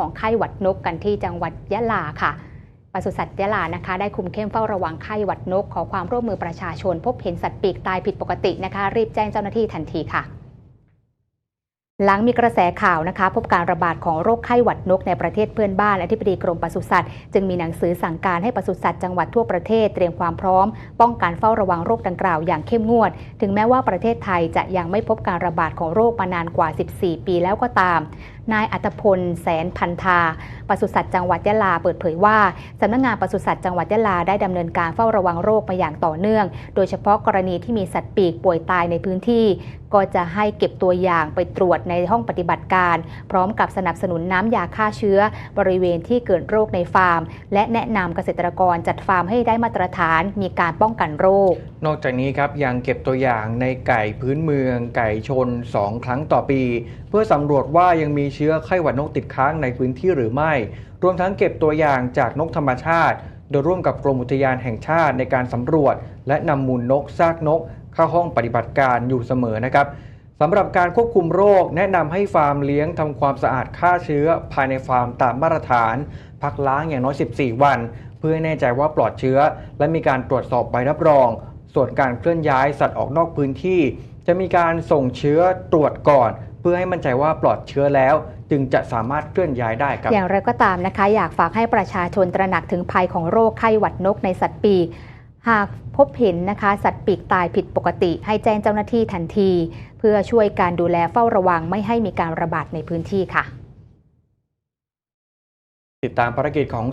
ของไข้หวัดนกกันที่จังหวัดยะลาค่ะปศุสัตว์ยะลานะคะ ได้คุมเข้มเฝ้าระวังไข้หวัดนก ขอความร่วมมือประชาชน พบเห็นสัตว์ปีกตายผิดปกตินะคะ รีบแจ้งเจ้าหน้าที่ทันทีค่ะ หลังมีกระแสข่าวนะคะ พบการระบาดของโรคไข้หวัดนกในประเทศเพื่อนบ้านอธิบดีกรมปศุสัตว์จึงมีหนังสือสั่งการให้ปศุสัตว์จังหวัดทั่วประเทศเตรียมความพร้อม ป้องกันเฝ้าระวังโรคดังกล่าวอย่างเข้มงวด ถึงแม้ว่าประเทศไทยจะยังไม่พบการระบาดของโรคมานานกว่า 14 ปีแล้วก็ตามนายอัตพลแสนพันธาปศุสัตว์จังหวัดยะลาเปิดเผยว่าสำนักงานปศุสัตว์จังหวัดยะลาได้ดำเนินการเฝ้าระวังโรคมาอย่างต่อเนื่อง โดยเฉพาะกรณีที่มีสัตว์ปีกป่วยตายในพื้นที่ ก็จะให้เก็บตัวอย่างไปตรวจในห้องปฏิบัติการ พร้อมกับสนับสนุนน้ำยาฆ่าเชื้อ บริเวณที่เกิดโรคในฟาร์ม และแนะนำเกษตรกรจัดฟาร์มให้ได้มาตรฐานมีการป้องกันโรค นอกจากนี้ครับยังเก็บตัวอย่างในไก่พื้นเมือง ไก่ชน 2 ครั้งต่อปี เพื่อสำรวจว่ายังมีเชื้อไข้หวัดนกติดค้างในพื้นที่หรือไม่ รวมทั้งเก็บตัวอย่างจากนกธรรมชาติ โดยร่วมกับกรมอุทยานแห่งชาติในการสำรวจ และนำมูลนกซากนก เข้าห้องปฏิบัติการอยู่เสมอนะครับสำหรับการควบคุมโรค แนะนำให้ฟาร์มเลี้ยงทำความสะอาดฆ่าเชื้อ ภายในฟาร์มตามมาตรฐาน พักล้างอย่างน้อย 14 วัน เพื่อแน่ใจว่าปลอดเชื้อ และมีการตรวจสอบใบรับรอง ส่วนการเคลื่อนย้ายสัตว์ออกนอกพื้นที่ จะมีการส่งเชื้อตรวจก่อน เพื่อให้มั่นใจว่าปลอดเชื้อแล้ว จึงจะสามารถเคลื่อนย้ายได้ครับ อย่างไรก็ตามนะคะ อยากฝากให้ประชาชนตระหนักถึงภัยของโรคไข้หวัดนกในสัตว์ปีก หากพบเห็นนะคะ สัตว์ปีกตายผิดปกติให้แจ้งเจ้าหน้าที่ทันที เพื่อช่วยการดูแลเฝ้าระวังไม่ให้มีการระบาดในพื้นที่ค่ะ ติดตามภารกิจของ